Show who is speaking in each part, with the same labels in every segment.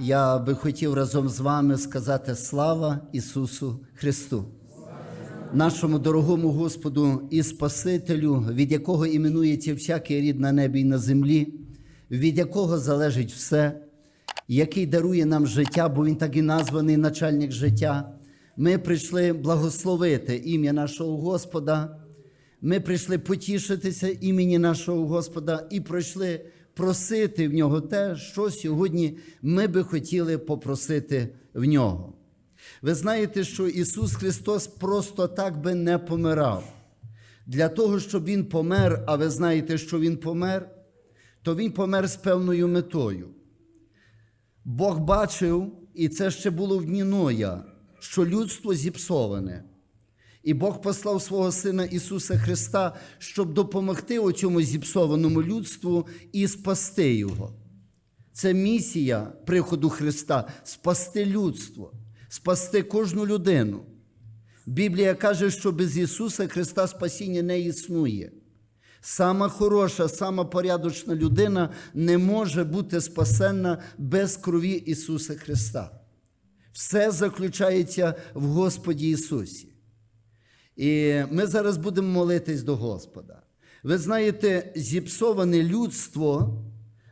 Speaker 1: Я би хотів разом з вами сказати слава Ісусу Христу, нашому дорогому Господу і Спасителю, від якого іменується всякий рід на небі і на землі, від якого залежить все, який дарує нам життя, бо Він так і названий начальник життя. Ми прийшли благословити ім'я нашого Господа. Ми прийшли потішитися імені нашого Господа і прийшли просити в нього те, що сьогодні ми би хотіли попросити в нього. Ви знаєте, що Ісус Христос просто так би не помирав. Для того, щоб Він помер, а ви знаєте, що Він помер, то Він помер з певною метою. Бог бачив, і це ще було в дні Ноя, що людство зіпсоване. І Бог послав свого Сина Ісуса Христа, щоб допомогти цьому зіпсованому людству і спасти його. Це місія приходу Христа спасти людство, спасти кожну людину. Біблія каже, що без Ісуса Христа спасіння не існує. Сама хороша, сама порядочна людина не може бути спасенна без крові Ісуса Христа. Все заключається в Господі Ісусі. І ми зараз будемо молитись до Господа. Ви знаєте, зіпсоване людство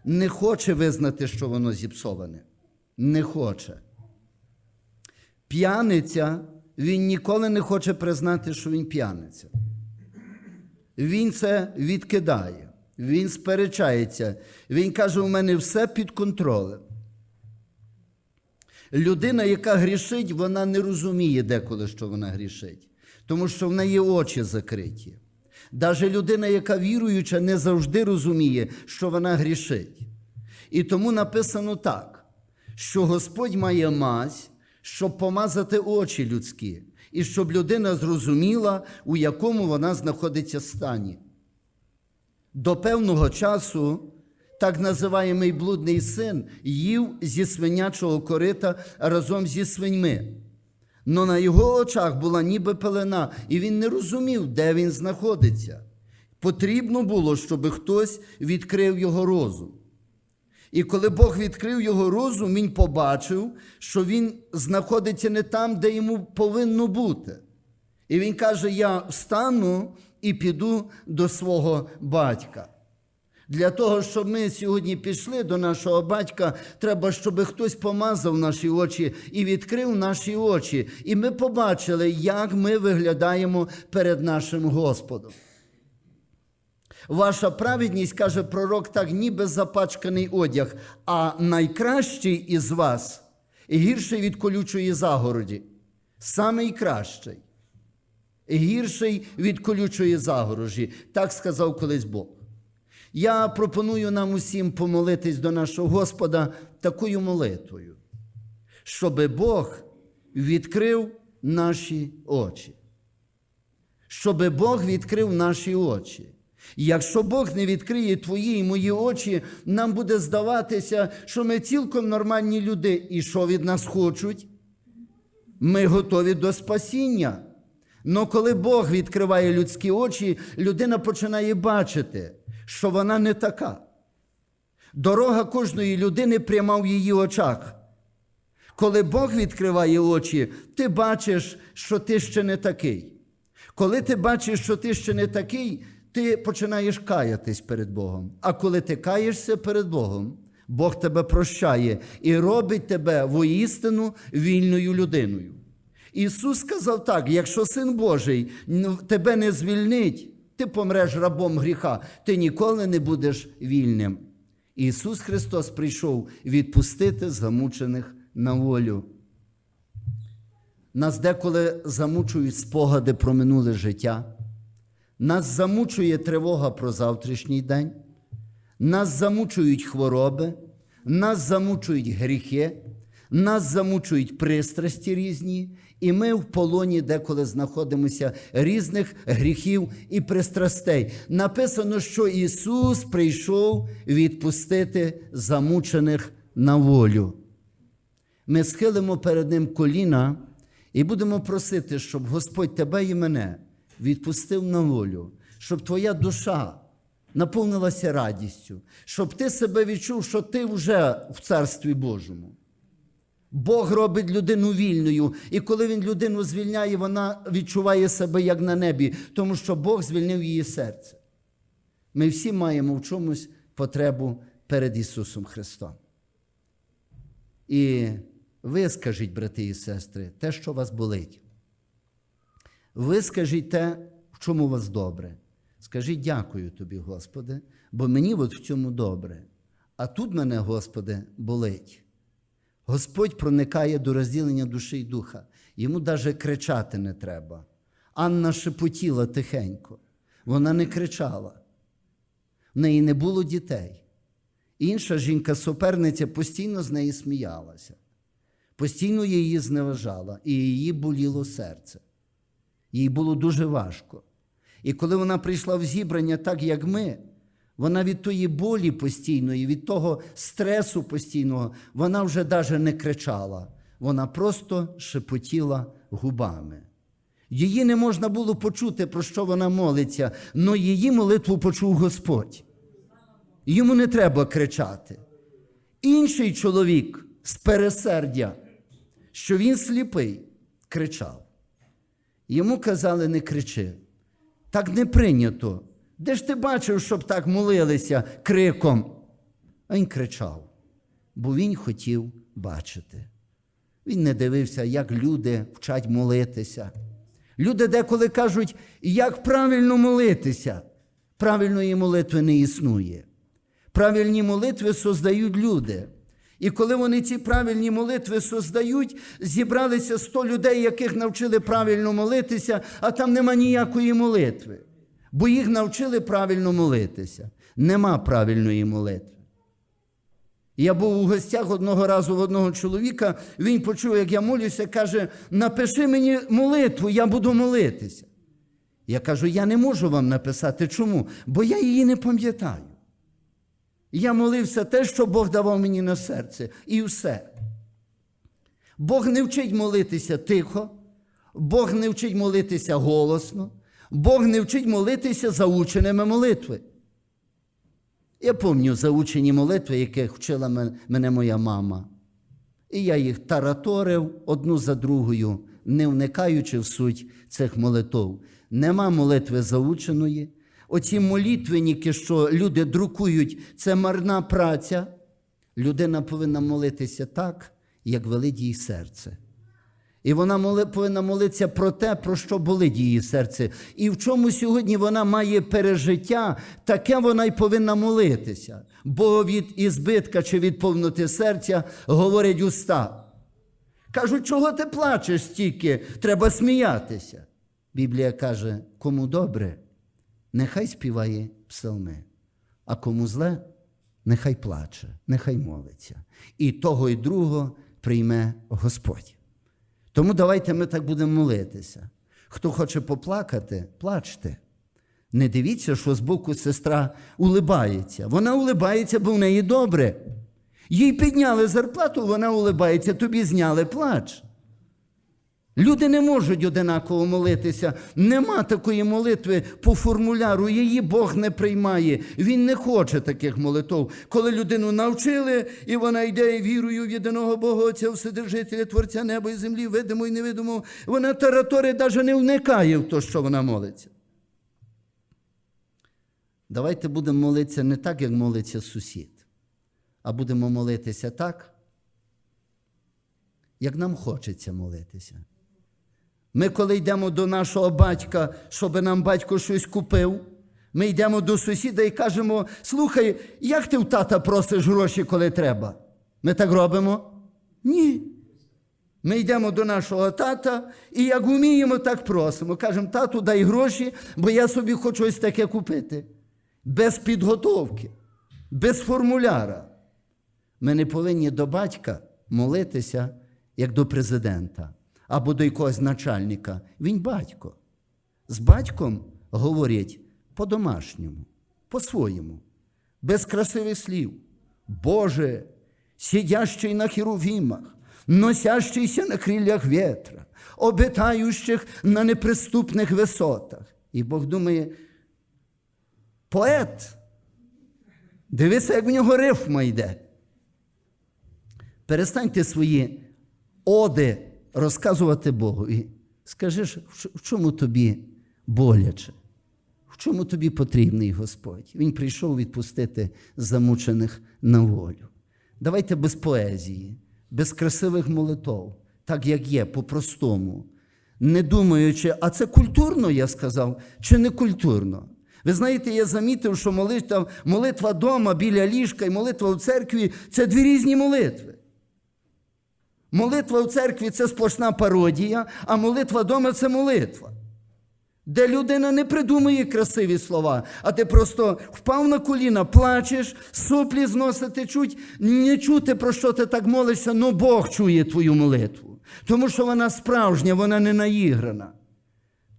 Speaker 1: не хоче визнати, що воно зіпсоване. Не хоче. П'яниця, він ніколи не хоче признати, що він п'яниця. Він це відкидає, він сперечається. Він каже: у мене все під контролем. Людина, яка грішить, вона не розуміє деколи, що вона грішить, тому що в неї очі закриті. Даже людина, яка віруюча, не завжди розуміє, що вона грішить. І тому написано так, що Господь має мазь, щоб помазати очі людські, і щоб людина зрозуміла, у якому вона знаходиться стані. До певного часу так називаємий блудний син їв зі свинячого корита разом зі свиньми. Но на його очах була ніби пелена, і він не розумів, де він знаходиться. Потрібно було, щоб хтось відкрив його розум. І коли Бог відкрив його розум, він побачив, що він знаходиться не там, де йому повинно бути. І він каже: Я встану і піду до свого батька. Для того, щоб ми сьогодні пішли до нашого батька, треба, щоб хтось помазав наші очі і відкрив наші очі. І ми побачили, як ми виглядаємо перед нашим Господом. Ваша праведність, каже пророк, так ніби запачканий одяг, а найкращий із вас гірший від колючої загороді. Самий кращий. Гірший від колючої загорожі. Так сказав колись Бог. Я пропоную нам усім помолитись до нашого Господа такою молитвою, щоб Бог відкрив наші очі. Щоб Бог відкрив наші очі. Якщо Бог не відкриє твої і мої очі, нам буде здаватися, що ми цілком нормальні люди. І що від нас хочуть? Ми готові до спасіння. Но коли Бог відкриває людські очі, людина починає бачити, що вона не така. Дорога кожної людини пряма в її очах. Коли Бог відкриває очі, ти бачиш, що ти ще не такий. Коли ти бачиш, що ти ще не такий, ти починаєш каятись перед Богом. А коли ти каєшся перед Богом, Бог тебе прощає і робить тебе воістину вільною людиною. Ісус сказав так: якщо син Божий тебе не звільнить, ти помреш рабом гріха, ти ніколи не будеш вільним. Ісус Христос прийшов відпустити замучених на волю. Нас деколи замучують спогади про минуле життя. Нас замучує тривога про завтрашній день, нас замучують хвороби, нас замучують гріхи, нас замучують пристрасті різні, і ми в полоні деколи знаходимося різних гріхів і пристрастей. Написано, що Ісус прийшов відпустити замучених на волю. Ми схилимо перед Ним коліна і будемо просити, щоб Господь тебе і мене відпустив на волю, щоб твоя душа наповнилася радістю, щоб ти себе відчув, що ти вже в Царстві Божому. Бог робить людину вільною. І коли він людину звільняє, вона відчуває себе як на небі, тому що Бог звільнив її серце. Ми всі маємо в чомусь потребу перед Ісусом Христом. І ви скажіть, брати і сестри, те, що вас болить. Ви скажіть те, в чому вас добре. Скажіть дякую тобі, Господи, бо мені от в цьому добре. А тут мене, Господи, болить. Господь проникає до розділення душі і духа. Йому навіть кричати не треба. Анна шепотіла тихенько. Вона не кричала. В неї не було дітей. Інша жінка-суперниця постійно з неї сміялася, постійно її зневажала, і її боліло серце. Їй було дуже важко. І коли вона прийшла в зібрання, так як ми, вона від тої болі постійної, від того стресу постійного, вона вже навіть не кричала, вона просто шепотіла губами. Її не можна було почути, про що вона молиться, але її молитву почув Господь. Йому не треба кричати. Інший чоловік з пересердя, що він сліпий, кричав. Йому казали, не кричи. Так не прийнято. Де ж ти бачив, щоб так молилися криком? А він кричав, бо він хотів бачити. Він не дивився, як люди вчать молитися. Люди деколи кажуть, як правильно молитися. Правильної молитви не існує. Правильні молитви создають люди. І коли вони ці правильні молитви создають, зібралися 100 людей, яких навчили правильно молитися, а там нема ніякої молитви. Бо їх навчили правильно молитися. Нема правильної молитви. Я був у гостях одного разу в одного чоловіка, він почув, як я молюся, каже: напиши мені молитву, я буду молитися. Я кажу, я не можу вам написати. Чому? Бо я її не пам'ятаю. Я молився те, що Бог давав мені на серце, і все. Бог не вчить молитися тихо, Бог не вчить молитися голосно, Бог не вчить молитися заученими молитви. Я пам'ятаю заучені молитви, яких вчила мене моя мама. І я їх тараторив одну за другою, не вникаючи в суть цих молитв. Нема молитви заученої. Оці молитвенники, що люди друкують, це марна праця. Людина повинна молитися так, як велить її серце. І вона моли, повинна молитися про те, про що болить її серце. І в чому сьогодні вона має пережиття, таке вона й повинна молитися. Бо від ізбитка чи від повноти серця говорять уста. Кажуть, чого ти плачеш стільки? Треба сміятися. Біблія каже, кому добре, нехай співає псалми, а кому зле, нехай плаче, нехай молиться. І того, і другого прийме Господь. Тому давайте ми так будемо молитися. Хто хоче поплакати, плачте. Не дивіться, що з боку сестра улибається. Вона улибається, бо в неї добре. Їй підняли зарплату, вона улибається, тобі зняли плач. Люди не можуть одинаково молитися. Нема такої молитви по формуляру. Її Бог не приймає. Він не хоче таких молитв. Коли людину навчили, і вона йде вірою в єдиного Бога, Отця, Вседержителя, Творця неба і землі, видимо і невидимо, вона таратори навіть не вникає в те, що вона молиться. Давайте будемо молитися не так, як молиться сусід, а будемо молитися так, як нам хочеться молитися. Ми, коли йдемо до нашого батька, щоб нам батько щось купив, ми йдемо до сусіда і кажемо: слухай, як ти в тата просиш гроші, коли треба? Ми так робимо? Ні. Ми йдемо до нашого тата і як вміємо, так просимо. Кажемо, тату, дай гроші, бо я собі хочу ось таке купити. Без підготовки, без формуляра. Ми не повинні до батька молитися, як до президента або до якогось начальника. Він батько. З батьком говорять по-домашньому, по-своєму, без красивих слів. Боже, сидящий на херувімах, носящийся на криллях ветра, обитаючих на неприступних висотах. І Бог думає, поет, дивися, як в нього рифма йде. Перестаньте свої оди розказувати Богові. Скажи, ж, в чому тобі боляче? В чому тобі потрібний Господь? Він прийшов відпустити замучених на волю. Давайте без поезії, без красивих молитов, так як є, по-простому. Не думаючи, а це культурно, я сказав, чи не культурно. Ви знаєте, я замітив, що молитва, молитва дома біля ліжка і молитва у церкві це дві різні молитви. Молитва у церкві це сплошна пародія, а молитва вдома це молитва. Де людина не придумує красиві слова, а ти просто впав на коліна, плачеш, соплі зносити чуть, не чути, про що ти так молишся, але Бог чує твою молитву. Тому що вона справжня, вона не наіграна.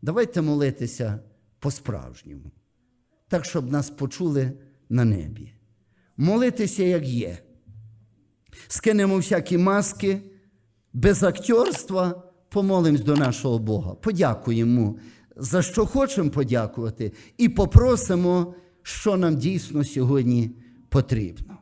Speaker 1: Давайте молитися по-справжньому, так, щоб нас почули на небі. Молитися, як є. Скинемо всякі маски, без актерства помолимось до нашого Бога. Подякуємо за що хочемо подякувати, і попросимо, що нам дійсно сьогодні потрібно.